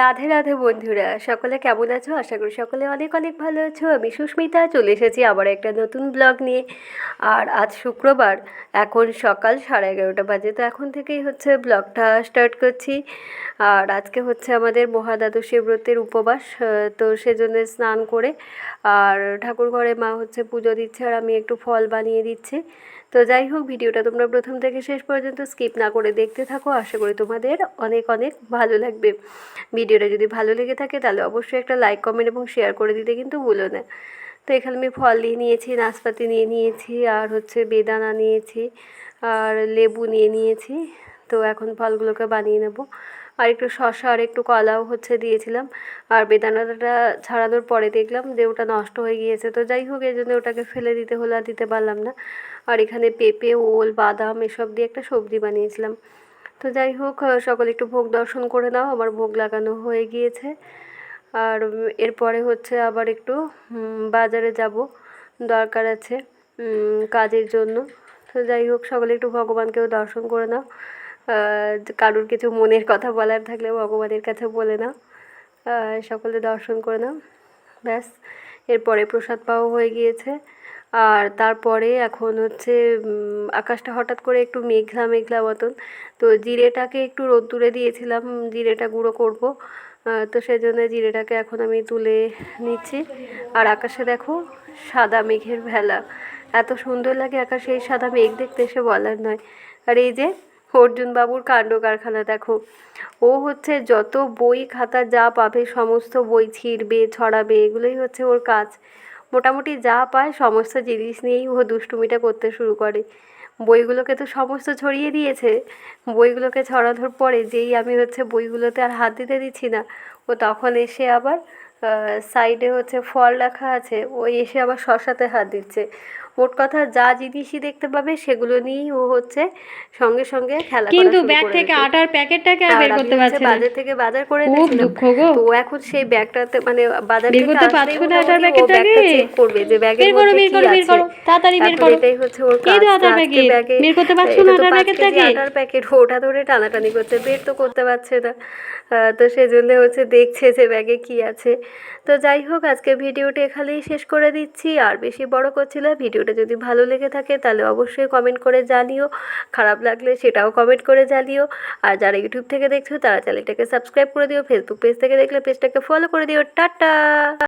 রাধে রাধে বন্ধুরা, সকলে কেমন আছো? আশা করি সকলে অনেক অনেক ভালো আছো। আমি সুস্মিতা, চলে এসেছি আবার একটা নতুন ব্লগ নিয়ে। আর আজ শুক্রবার, এখন সকাল সাড়ে এগারোটা বাজে, তো এখন থেকেই হচ্ছে ব্লগটা স্টার্ট করছি। আর আজকে হচ্ছে আমাদের মহাদ্বাদশী ব্রতের উপবাস তো সেজন্য স্নান করে, আর ঠাকুর ঘরে মা হচ্ছে পুজো দিচ্ছে, আর আমি একটু ফল বানিয়ে দিচ্ছি। তো যাই হোক, ভিডিওটা তোমরা প্রথম থেকে শেষ পর্যন্ত স্কিপ না করে দেখতে থাকো। আশা করি তোমাদের অনেক অনেক ভালো লাগবে। ভিডিওটা যদি ভালো লেগে থাকে, তাহলে অবশ্যই একটা লাইক, কমেন্ট এবং শেয়ার করে দিতে কিন্তু ভুলো না। তো এখানে আমি ফল নিয়ে নিয়েছি, নাশপাতি নিয়ে নিয়েছি, আর হচ্ছে বেদানা নিয়েছি, আর লেবু নিয়ে নিয়েছি। তো এখন ফলগুলোকে বানিয়ে নেব। আর একটু শসা আর একটু কলাও হচ্ছে দিয়েছিলাম। আর বেদানাটা ছাড়ানোর পরে দেখলাম যে ওটা নষ্ট হয়ে গিয়েছে। তো যাই হোক এই জন্য ওটাকে ফেলে দিতে হলো আর দিতে পারলাম না। আর এখানে পেঁপে, ওল, বাদাম এসব দিয়ে একটা সবজি বানিয়েছিলাম। তো যাই হোক সকলে একটু ভোগ দর্শন করে নাও, আমার ভোগ লাগানো হয়ে গিয়েছে। আর এরপরে হচ্ছে আবার একটু বাজারে যাব, দরকার আছে কাজের জন্য। তো যাই হোক, সকলে একটু ভগবানকেও দর্শন করে নাও। কারোর কিছু মনের কথা বলার থাকলে ভগবানের কাছে বলে নাও। সকলে দর্শন করে নাও। ব্যাস, এরপরে প্রসাদ পাওয়া হয়ে গিয়েছে। আর তারপরে এখন হচ্ছে আকাশটা হঠাৎ করে একটু মেঘলা মেঘলা মতন। তো জিরেটাকে একটু রোদ্দুরে দিয়েছিলাম, জিরেটা গুঁড়ো করব। তো সেজন্য জিরেটাকে এখন আমি তুলে নিচ্ছি। আর আকাশে দেখো, সাদা মেঘের ভেলা। এত সুন্দর লাগে আকাশে এই সাদা মেঘ দেখতে এসে বলার নয়। আর এই যে অর্জুন বাবুর কাণ্ড কারখানা, দেখো। ও হচ্ছে যত বই খাতা যা পাবে, সমস্ত বই ছিঁড়বে, ছড়াবে, এগুলোই হচ্ছে ওর কাজ। মোটামুটি যা পায়, সমস্ত জিনিস নিয়েই ও দুষ্টুমিটা করতে শুরু করে। বইগুলোকে তো সমস্ত ছড়িয়ে দিয়েছে। বইগুলোকে ছড়ানোর পরে যেই আমি হচ্ছে বইগুলোতে আর হাত দিতে দিচ্ছি না, ও তখন এসে আবার সাইডে হচ্ছে ফল রাখা আছে ও এসে আবার শশাতে হাত দিচ্ছে। মোট কথা যা জিনিসই দেখতে পাবে সেগুলো নিয়েই ও হচ্ছে সঙ্গে সঙ্গে খেলা কিন্তু ব্যাগ থেকে আটার প্যাকেটটাকে আর বের করতে পারছে না। বাজার থেকে বাজার করে খুব দুঃখ গো। তো এখন সেই ব্যাগটাতে মানে বাজার থেকে করতে পারছ না আটার প্যাকেটটাকে? করবে যে ব্যাগের বের করো বের করো বের করো। তাড়াতাড়ি বের করো। এটাই হচ্ছে ওর কাজ আটার প্যাকেট। ব্যাগে। বের করতে পারছ না আটার প্যাকেটটাকে? আটার প্যাকেট। ওটা ধরে টানাটানি করছে বের তো করতে পারছে না। তো সেজন্য হচ্ছে দেখছে যে ব্যাগে কি আছে। তো যাই হোক আজকে ভিডিওটা এখানেই শেষ করে দিচ্ছি। আর বেশি বড় করছি না ভিডিওটা যদি ভালো লেগে থাকে তাহলে অবশ্যই কমেন্ট করে জানিও। খারাপ লাগলে সেটাও কমেন্ট করে জানিও। আর যারা ইউটিউব থেকে দেখছ তারা চ্যানেলটাকে সাবস্ক্রাইব করে দিও। ফেসবুক পেজ থেকে দেখলে পেজটাকে ফলো করে দিও। টাটা!